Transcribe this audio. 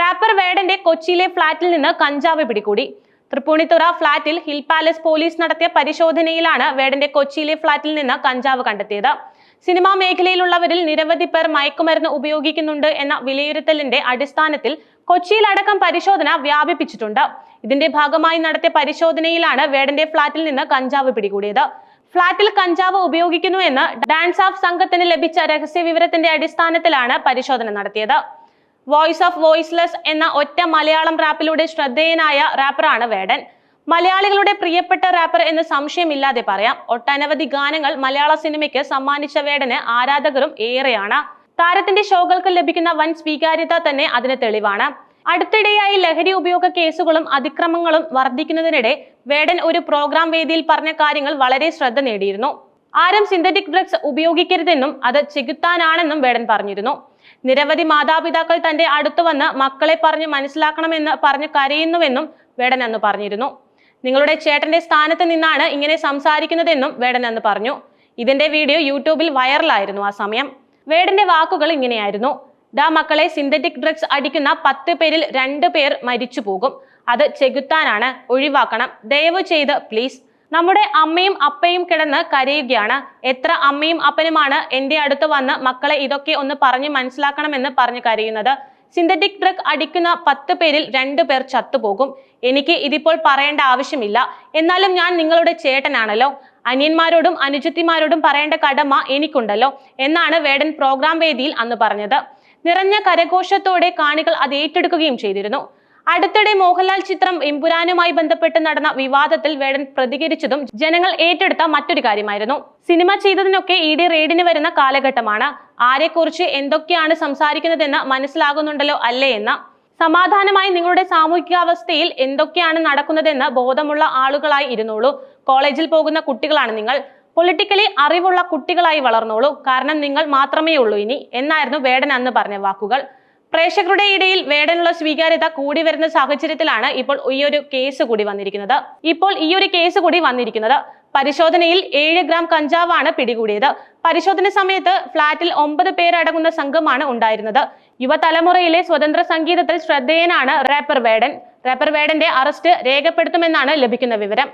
Wrapper വേടന്റെ കൊച്ചിയിലെ ഫ്ളാറ്റിൽ നിന്ന് കഞ്ചാവ് പിടികൂടി. തൃപ്പൂണിത്തുറ ഫ്ളാറ്റിൽ ഹിൽ പാലസ് പോലീസ് നടത്തിയ പരിശോധനയിലാണ് വേടന്റെ കൊച്ചിയിലെ ഫ്ളാറ്റിൽ നിന്ന് കഞ്ചാവ് കണ്ടെത്തിയത്. സിനിമാ മേഖലയിലുള്ളവരിൽ നിരവധി പേർ മയക്കുമരുന്ന് ഉപയോഗിക്കുന്നുണ്ട് എന്ന വിലയിരുത്തലിന്റെ അടിസ്ഥാനത്തിൽ കൊച്ചിയിലടക്കം പരിശോധന വ്യാപിപ്പിച്ചിട്ടുണ്ട്. ഇതിന്റെ ഭാഗമായി നടത്തിയ പരിശോധനയിലാണ് വേടന്റെ ഫ്ളാറ്റിൽ നിന്ന് കഞ്ചാവ് പിടികൂടിയത്. ഫ്ളാറ്റിൽ കഞ്ചാവ് ഉപയോഗിക്കുന്നു എന്ന് ഡാൻസ് ഓഫ് സംഘത്തിന് ലഭിച്ച രഹസ്യ വിവരത്തിന്റെ അടിസ്ഥാനത്തിലാണ് പരിശോധന നടത്തിയത്. വോയിസ് ഓഫ് വോയിസ്ലെസ് എന്ന ഒറ്റ മലയാളം റാപ്പിലൂടെ ശ്രദ്ധേയനായ റാപ്പറാണ് വേടൻ. മലയാളികളുടെ പ്രിയപ്പെട്ട റാപ്പർ എന്ന് സംശയമില്ലാതെ പറയാം. ഒട്ടനവധി ഗാനങ്ങൾ മലയാള സിനിമയ്ക്ക് സമ്മാനിച്ച വേടന് ആരാധകരും ഏറെയാണ്. താരത്തിന്റെ ഷോകൾക്ക് ലഭിക്കുന്ന വൻ സ്വീകാര്യത തന്നെ അതിന് തെളിവാണ്. അടുത്തിടെയായി ലഹരി ഉപയോഗ കേസുകളും അതിക്രമങ്ങളും വർദ്ധിക്കുന്നതിനിടെ വേടൻ ഒരു പ്രോഗ്രാം വേദിയിൽ പറഞ്ഞ കാര്യങ്ങൾ വളരെ ശ്രദ്ധ നേടിയിരുന്നു. ആരും സിന്തറ്റിക് ഡ്രഗ്സ് ഉപയോഗിക്കരുതെന്നും അത് ചെകുത്താനാണെന്നും വേടൻ പറഞ്ഞിരുന്നു. നിരവധി മാതാപിതാക്കൾ തന്റെ അടുത്ത് വന്ന് മക്കളെ പറഞ്ഞ് മനസ്സിലാക്കണമെന്ന് പറഞ്ഞ് കരയുന്നുവെന്നും വേടൻ അന്ന് പറഞ്ഞിരുന്നു. നിങ്ങളുടെ ചേട്ടന്റെ സ്ഥാനത്ത് നിന്നാണ് ഇങ്ങനെ സംസാരിക്കുന്നതെന്നും വേടൻ അന്ന് പറഞ്ഞു. ഇതിന്റെ വീഡിയോ യൂട്യൂബിൽ വൈറലായിരുന്നു ആ സമയം. വേടന്റെ വാക്കുകൾ ഇങ്ങനെയായിരുന്നു. ഡാ മക്കളെ സിന്തറ്റിക് ഡ്രഗ്സ് അടിക്കുന്ന പത്ത് പേരിൽ രണ്ട് പേർ മരിച്ചു പോകും അത് ചെകുത്താനാണ്. ഒഴിവാക്കണം. ദയവ് ചെയ്ത് പ്ലീസ് നമ്മുടെ അമ്മയും അപ്പയും കിടന്ന് കരയുകയാണ്. എത്ര അമ്മയും അപ്പനുമാണ് എന്റെ അടുത്ത് വന്ന് മക്കളെ ഇതൊക്കെ ഒന്ന് പറഞ്ഞ് മനസ്സിലാക്കണമെന്ന് പറഞ്ഞ് കരയുന്നത്. സിന്തറ്റിക് ഡ്രഗ് അടിക്കുന്ന പത്ത് പേരിൽ രണ്ടു പേർ ചത്തുപോകും. എനിക്ക് ഇതിപ്പോൾ പറയേണ്ട ആവശ്യമില്ല. എന്നാലും ഞാൻ നിങ്ങളുടെ ചേട്ടനാണല്ലോ. അനിയന്മാരോടും അനുജത്തിമാരോടും പറയേണ്ട കടമ എനിക്കുണ്ടല്ലോ എന്നാണ് വേടൻ പ്രോഗ്രാം വേദിയിൽ അന്ന് പറഞ്ഞത്. നിറഞ്ഞ കരഘോഷത്തോടെ കാണികൾ അത് ഏറ്റെടുക്കുകയും ചെയ്തിരുന്നു. അടുത്തിടെ മോഹൻലാൽ ചിത്രം എമ്പുരാനുമായി ബന്ധപ്പെട്ട് നടന്ന വിവാദത്തിൽ വേടൻ പ്രതികരിച്ചതും ജനങ്ങൾ ഏറ്റെടുത്ത മറ്റൊരു കാര്യമായിരുന്നു. സിനിമ ചെയ്തതിനൊക്കെ ഇ ഡി റെയ്ഡിന് വരുന്ന കാലഘട്ടമാണ്. ആരെക്കുറിച്ച് എന്തൊക്കെയാണ് സംസാരിക്കുന്നതെന്ന് മനസ്സിലാകുന്നുണ്ടല്ലോ അല്ലേ എന്ന്. സമാധാനമായി നിങ്ങളുടെ സാമൂഹികാവസ്ഥയിൽ എന്തൊക്കെയാണ് നടക്കുന്നതെന്ന് ബോധമുള്ള ആളുകളായി ഇരുന്നോളൂ. കോളേജിൽ പോകുന്ന കുട്ടികളാണ് നിങ്ങൾ. പൊളിറ്റിക്കലി അറിവുള്ള കുട്ടികളായി വളർന്നോളൂ. കാരണം നിങ്ങൾ മാത്രമേ ഉള്ളൂ ഇനി. എന്നായിരുന്നു വേടൻ അന്ന് പറഞ്ഞ വാക്കുകൾ. പ്രേക്ഷകരുടെ ഇടയിൽ വേടനുള്ള സ്വീകാര്യത കൂടി വരുന്ന സാഹചര്യത്തിലാണ് ഇപ്പോൾ ഈ ഒരു കേസ് കൂടി വന്നിരിക്കുന്നത്. ഇപ്പോൾ ഈ ഒരു കേസ് കൂടി വന്നിരിക്കുന്നത് പരിശോധനയിൽ ഏഴ് ഗ്രാം കഞ്ചാവാണ് പിടികൂടിയത്. പരിശോധന സമയത്ത് ഫ്ളാറ്റിൽ ഒമ്പത് പേരടങ്ങുന്ന സംഘമാണ് ഉണ്ടായിരുന്നത്. യുവതലമുറയിലെ സ്വതന്ത്ര സംഗീതത്തിൽ ശ്രദ്ധേയനാണ് റാപ്പർ വേടൻ. റാപ്പർ വേടന്റെ അറസ്റ്റ് രേഖപ്പെടുത്തുമെന്നാണ് ലഭിക്കുന്ന വിവരം.